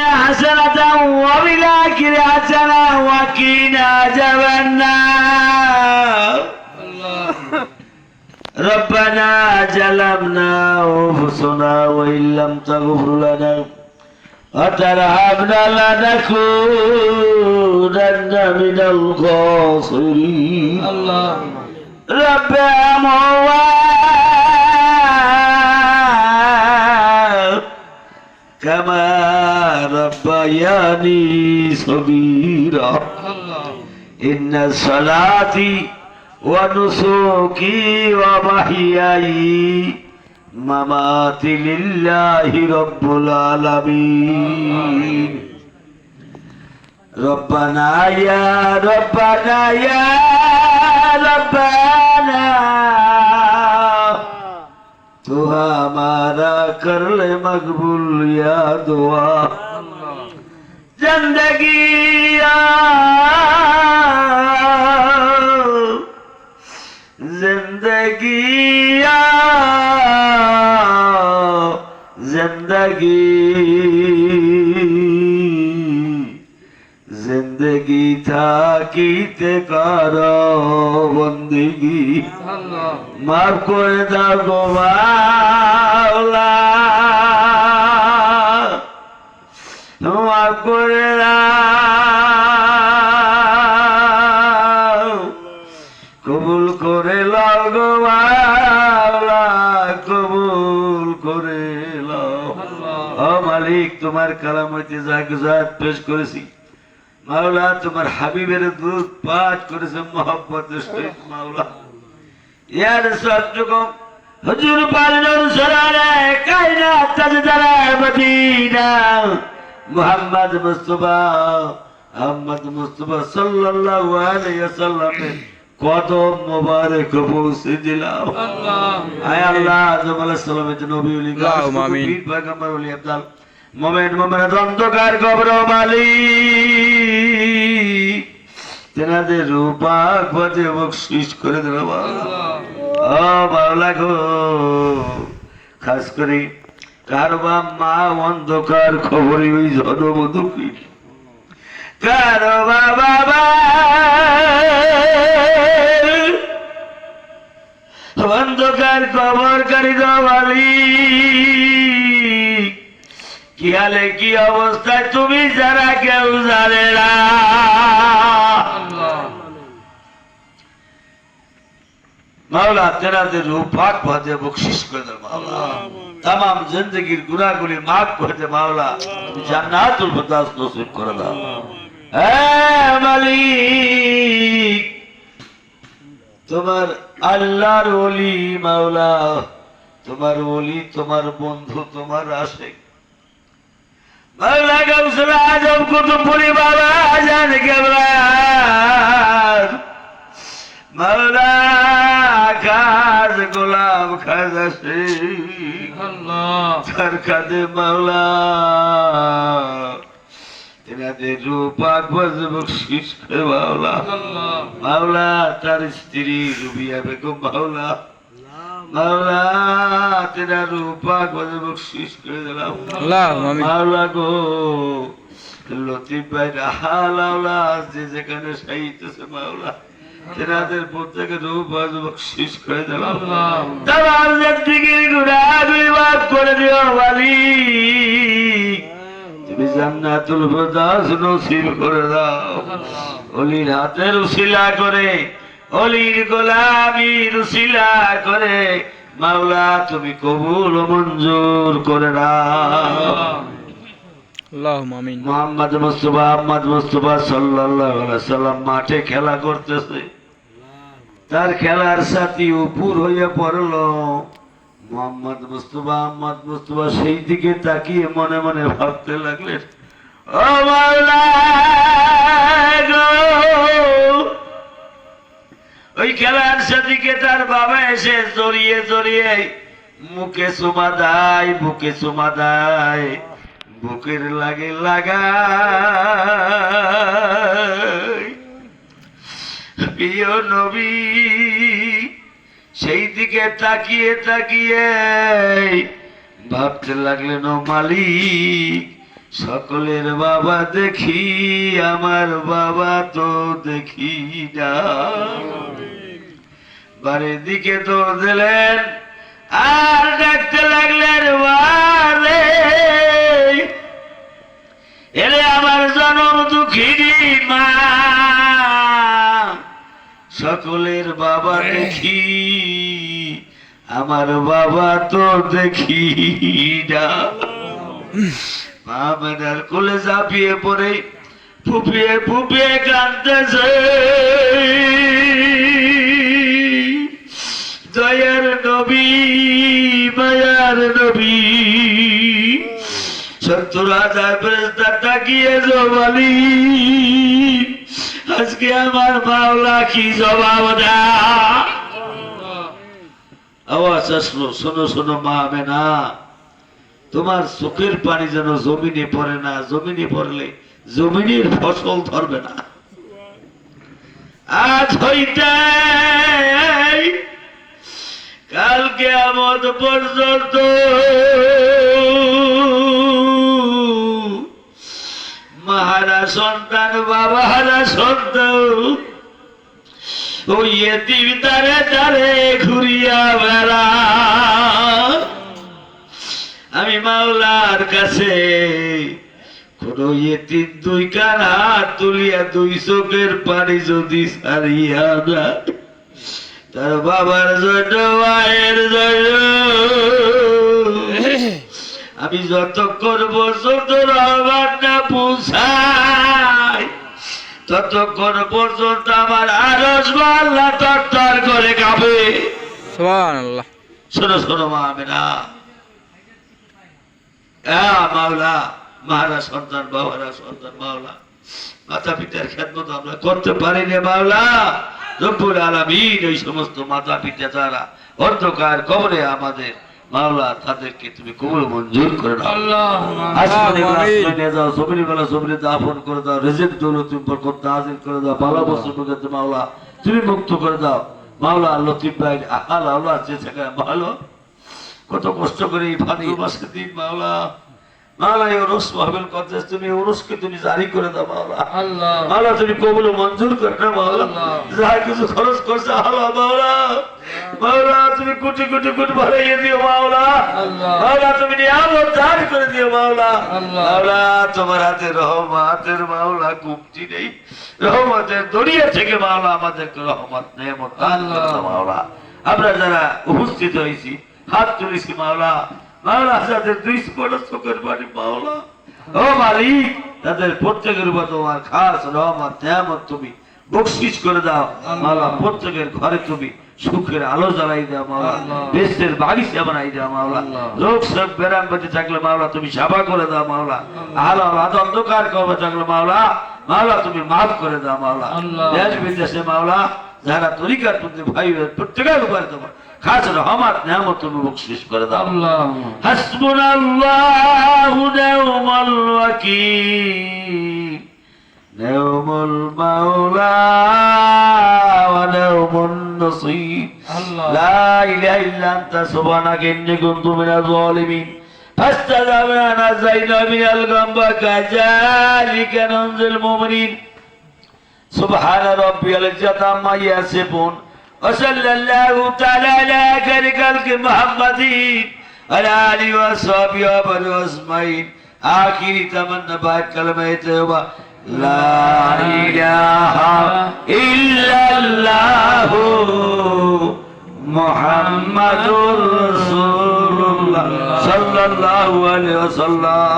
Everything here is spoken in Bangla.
حسنة وبالآخر حسنة وقنا عذاب النار. ربنا ظلمنا أنفسنا وإن لم تغفر لنا وترحمنا لنكونن من الخاسرين. رب أموات بياني صغيرا إن صلاتي ونسوكي ومحياي ممات لله رب العالمين ربنا يا ربنا يا ربنا تو ہمارا کر لے مقبول یا دعا জিন্দগি জিন্দগি থাকিতে কর বন্দিগি মাফ করে দাও গোবা করে কবুল করে লাও গো কবুল করে লাও মালিক, তোমার কালাম হইতে পেশ করেছি। মাওলা, তোমার হাবিবের দুধ পাঠ করেছে মোহাম্মতের মাওলা। ইয়ার সত্যকম হুজুর পালন সরারে কায়না তাজদারা Medina. Muhammad Mustafa Ahmad Mustafa সাল্লাল্লাহু আলাইহি ওয়াসাল্লামের কদম মোবারক পৌঁছে দিলাম। আয় আল্লাহ জমাল সালামের জন্য নবী উলি আল্লাহুম্মা আমিন। পীর পয়গম্বর উলি আব্দাল মোমেন মোমেন অন্ধকার কবর মালিক। তেনাদের রূপাক পথে বকশিস করে দিল ও বাউলা গো খাস করে কার বা মা অন্ধকার খবরই ওই জনমধুকি? কার বাবা অন্ধকার খবর কারি মালিক কি হালে কি অবস্থায় তুমি যারা কেউ জানে না। মাওলা তেনাদের রূপ পাক ভাজে বকশিস করে দেন মাওলা। তাম জিন্দগির গুনাহগুলি মাফ করে দে মাওলা জান্নাতুল ফিরদাউস নসিব করে দাও। মালিক, তোমার আল্লাহর ওলি মাওলা, তোমার ওলি, তোমার বন্ধু, তোমার আশেক। মাওলা গাউসুল আজম কুতুবপুরি বাবা জান কেবলার। কাজ গোলাম খাজা তার কাঁধে মাওলা। তেনাদের রূপাক বজবক শীষ করে মাওলা। মাওলা তার স্ত্রী রুবিয়া বেগম মাওলা। মাওলা তেনা রূপাক বজবক শীষ করে দিলাম আল্লাহুম্মা আমিন। মাওলা গো লতিফ ভাই রাহাল আওলা যে যেখানে সাইতেছে মাওলা। তেনাদের প্রত্যেকে রূপ আজ বকশিস করে দিলাম। তার দিকে গুণাগুলি মাফ করে দিও মালিক। তুমি জান্নাতুল ফেরদাউস নসিব করে দাও। অলির হাতের উসিলা করে অলির গোলামির উসিলা করে মাওলা তুমি কবুল ও মঞ্জুর করে দাও। মোহাম্মদ মুস্তফা আহমদ মুস্তফা সাল্লাল্লাহু আলাইহি সাল্লাম মাঠে খেলা করতেছে। তার খেলার সাথী উপর হয়ে পড়ল। মোহাম্মদ মুস্তফা আহমদ মুস্তফা সেই দিকে তাকিয়ে মনে মনে ভাবতে লাগলেন, ও ওই খেলার সাথীকে তার বাবা এসে জড়িয়ে জড়িয়ে, মুখে চুমা দেয়, বুকে চুমা দেয়, বুকের লাগে লাগা প্রিয় নবী, সেই দিকে তাকিয়ে তাকিয়ে ভাবতে লাগলেন, ও মালিক, সকলের বাবা দেখি, আমার বাবা তো দেখি না। বাড়ির দিকে তো দিলেন আর ডাকতে লাগলেন সকলের বাবা দেখি আমার বাবা তো দেখি না। মা মেনার কোলে ঝাঁপিয়ে পড়ে ফুপিয়ে ফুপিয়ে কাঁদতেছে। দয়ার নবী মায়ার নবী সত্তর হাজার ফেরেস্তা তাকিয়ে জবালি। আজকে আমার মাওলা কি জবাব দেয়? আওয়াজ আসলো, শোনো শোনো, মা না তোমার চোখের পানি যেন জমিনে পড়ে না, জমিনে পড়লে জমিনের ফসল ধরবে না। আজ হইতে কালকে আমদ পর্যন্ত মাহারা সন্তান, বাবাহারা সন্তান। তারে তারে ঘুরিয়া বেড়া। আমি মাওলার কাছে দুই হাত তুলিয়া দুই চোখের পানি যদি তার বাবার জন্য, মায়ের জন্য আমি যতক্ষণ পর্যন্ত রহমান না পৌঁছাই ততক্ষণ পর্যন্ত আমার আরস মাল্লা তরতর করে খাবে। সুবহান আল্লাহ শোনো শোনো মা আমি না হ্যাঁ মাওলা মারা সন্তান বাবারা সন্তান মাওলা। মাতা পিতার খেদমত আমরা করতে পারি না মাওলা। রব্বুল আলামিন ওই সমস্ত মাতা পিতা যারা অন্ধকার কবরে আমাদের মাওলা তাদেরকে তুমি কবুল মঞ্জুর করে দাও যাও জমিনে বেলা সবরি দাফন করে দাও রেজেক দৌলত তুমি বরকত নাজিল করে দাও বালা বছর মধ্যে মাওলা তুমি মুক্ত করে দাও। মাওলা লতিফ ভাই আল্লাহ আল্লাহ যে জায়গায় ভালো কত কষ্ট করে এই ভাদ্র মাসে দিন মাওলা। মাওলা এই ওরস মাহবিল করতেছ তুমি ওরসকে তুমি জারি করে দাও মাওলা। আল্লাহ। মাওলা তুমি কবুল মঞ্জুর করে না মাওলা। যা কিছু খরচ করছে আল্লাহ মাওলা। মাওলা তুমি কোটি কোটি কোটি বাড়াইয়ে দিও মাওলা। আল্লাহ। মাওলা তুমি নিয়ামত দান করে দিও মাওলা। আল্লাহ। মাওলা তোমার হাতে রহমাতের মাওলা কুপটি নেই। রহমতের দরিয়া থেকে মাওলা আমাদেরকে রহমত নিয়ামত দান করে মাওলা। আমরা যারা উপস্থিত হয়েছি হাত তুলেছি মাওলা। দুই বড় চোখের বাড়ি মাওলা ও মালিক তাদের প্রত্যেকের উপর তোমার খাস রহমত নিয়ামত তুমি বকশিস করে দাও। মাওলা প্রত্যেকের ঘরে তুমি সুখের আলো জ্বালাই দাও মাওলা। বেশের বাগিচা বানাই দাও মাওলা। রোগ সব বেরাম বেঁচে থাকলে মাওলা তুমি সেবা করে দাও মাওলা। আলো রাত অন্ধকার কবে থাকলে মাওলা। মাওলা তুমি মাফ করে দাও মাওলা। দেশ বিদেশে মাওলা যারা তরিকার প্রতি ভাই প্রত্যেকের উপরে তোমার খাস রহমত নিয়ামত তুমি বকশিস করে দাও আল্লাহ حسبنا الله نعم الوكيل نعم المولى ونعم النصير الله. لا إله إلا أنت سبحانك إني كنت من الظالمين فاستجبنا نزينا من الغم وكذلك ننزل المؤمنين سبحان ربي العزة عما يصفون وصلى الله تعالى على خير خلق محمد. وعلى آله وصحبه وبر أجمعين آخر تمنى بعد كلمة توبة. لا إله إلا الله محمد رسول الله. صلى الله عليه وسلم.